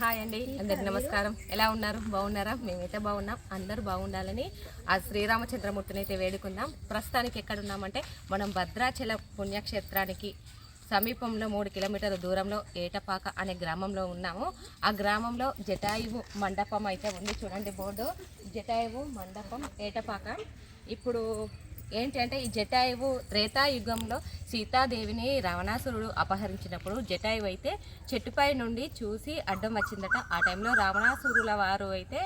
Hi అండి. అందరికి నమస్కారం. ఎలా ఉన్నారు? బాగున్నారా? మేమైతే బాగున్నాం. అందరూ బాగుండాలని ఆ శ్రీరామచంద్రమూర్తిని అయితే వేడుకుందాం. ప్రస్తుతానికి ఎక్కడ ఉన్నామంటే మనం భద్రాచల పుణ్యక్షేత్రానికి సమీపంలో మూడు కిలోమీటర్ల దూరంలో ఏటపాక అనే గ్రామంలో ఉన్నాము. ఆ గ్రామంలో జటాయువు మండపం అయితే ఉంది. చూడండి బోర్డు. జటాయువు మండపం ఏటపాక. ఇప్పుడు ఏంటంటే ఈ జటాయువు త్రేతాయుగంలో సీతాదేవిని రావణాసురుడు అపహరించినప్పుడు జటాయువు అయితే చెట్టుపై నుండి చూసి అడ్డం వచ్చిందట. ఆ టైంలో రావణాసురుల వారు అయితే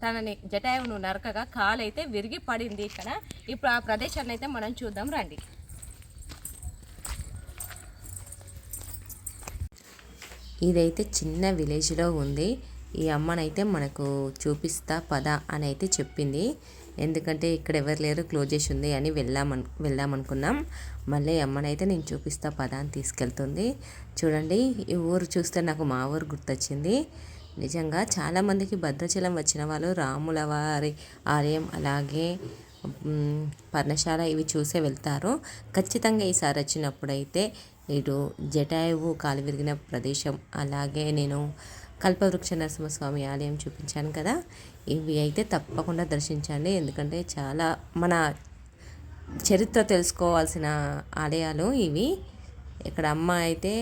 తనని జటాయువును నరకగా కాలు అయితే విరిగి పడింది ఇక్కడ. ఇప్పుడు ఆ ప్రదేశాన్ని అయితే మనం చూద్దాం రండి. ఇదైతే చిన్న విలేజ్లో ఉంది. ఈ అమ్మనైతే మనకు చూపిస్తా పద అని అయితే చెప్పింది. ఎందుకంటే ఇక్కడ ఎవరు లేరు క్లోజ్ చేసి ఉంది అని వెళ్ళామను వెళ్దామనుకున్నాం. మళ్ళీ ఈ అమ్మనైతే నేను చూపిస్తా పద అని తీసుకెళ్తుంది. చూడండి ఈ ఊరు చూస్తే నాకు మా ఊరు గుర్తొచ్చింది. నిజంగా చాలామందికి భద్రాచలం వచ్చిన వాళ్ళు రాముల వారి ఆలయం అలాగే పర్ణశాల ఇవి చూసే వెళ్తారు. ఖచ్చితంగా ఈసారి వచ్చినప్పుడు అయితే ఇటు జటాయువు కాలు విరిగిన ప్రదేశం అలాగే నేను కల్పవృక్ష నరసింహస్వామి ఆలయం చూపించాను కదా. ఇవి అయితే తప్పకుండా దర్శించండి. ఎందుకంటే చాలా మన చరిత్ర తెలుసుకోవాల్సిన ఆలయాలు ఇవి. ఇక్కడ అమ్మ అయితే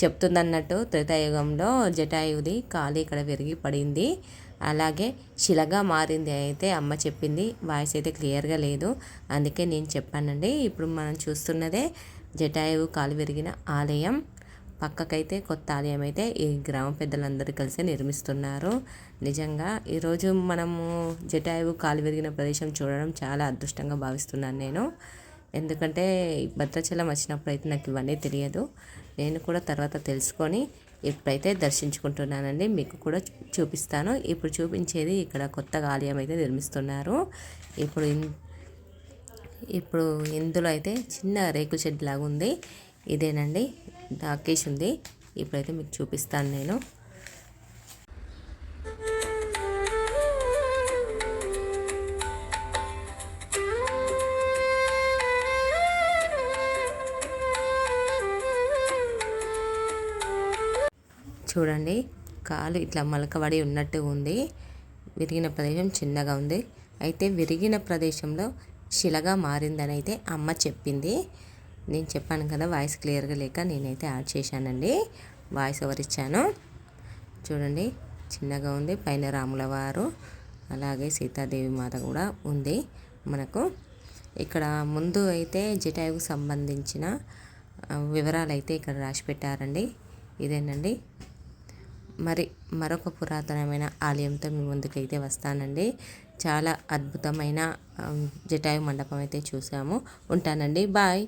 చెప్తుందన్నట్టు త్రేతాయుగంలో జటాయువుది కాలు ఇక్కడ విరిగి పడింది. అలాగే శిలగా మారింది అయితే అమ్మ చెప్పింది. వాయిస్ అయితే క్లియర్గా లేదు. అందుకే నేను చెప్పానండి. ఇప్పుడు మనం చూస్తున్నదే జటాయువు కాలు విరిగిన ఆలయం. పక్కకైతే కొత్త ఆలయం అయితే ఈ గ్రామ పెద్దలందరూ కలిసి నిర్మిస్తున్నారు. నిజంగా ఈరోజు మనము జటాయువు కాలు విరిగిన ప్రదేశం చూడడం చాలా అదృష్టంగా భావిస్తున్నాను నేను. ఎందుకంటే భద్రాచలం వచ్చినప్పుడు అయితే నాకు ఇవన్నీ తెలియదు. నేను కూడా తర్వాత తెలుసుకొని ఇప్పుడైతే దర్శించుకుంటున్నానండి. మీకు కూడా చూపిస్తాను. ఇప్పుడు చూపించేది ఇక్కడ కొత్తగా ఆలయం అయితే నిర్మిస్తున్నారు. ఇప్పుడు ఇప్పుడు ఇందులో అయితే చిన్న రేకు షెడ్ లాగా ఉంది ఇదేనండి. దాకేసి ఉంది ఇప్పుడైతే మీకు చూపిస్తాను నేను. చూడండి కాలు ఇట్లా మలకబడి ఉన్నట్టు ఉంది. విరిగిన ప్రదేశం చిన్నగా ఉంది. అయితే విరిగిన ప్రదేశంలో శిలగా మారిందని అయితే అమ్మ చెప్పింది. నేను చెప్పాను కదా వాయిస్ క్లియర్గా లేక నేనైతే యాడ్ చేశానండి. వాయిస్ ఓవర్ ఇచ్చాను. చూడండి చిన్నగా ఉంది. పైన రాముల వారు అలాగే సీతాదేవి మాత కూడా ఉంది మనకు. ఇక్కడ ముందు అయితే జటాయువుకు సంబంధించిన వివరాలు అయితే ఇక్కడ రాసి పెట్టారండి. ఇదేనండి. మరి మరొక పురాతనమైన ఆలయంతో మీ ముందుకైతే వస్తానండి. చాలా అద్భుతమైన జటాయు మండపం అయితే చూసాము. ఉంటానండి. బాయ్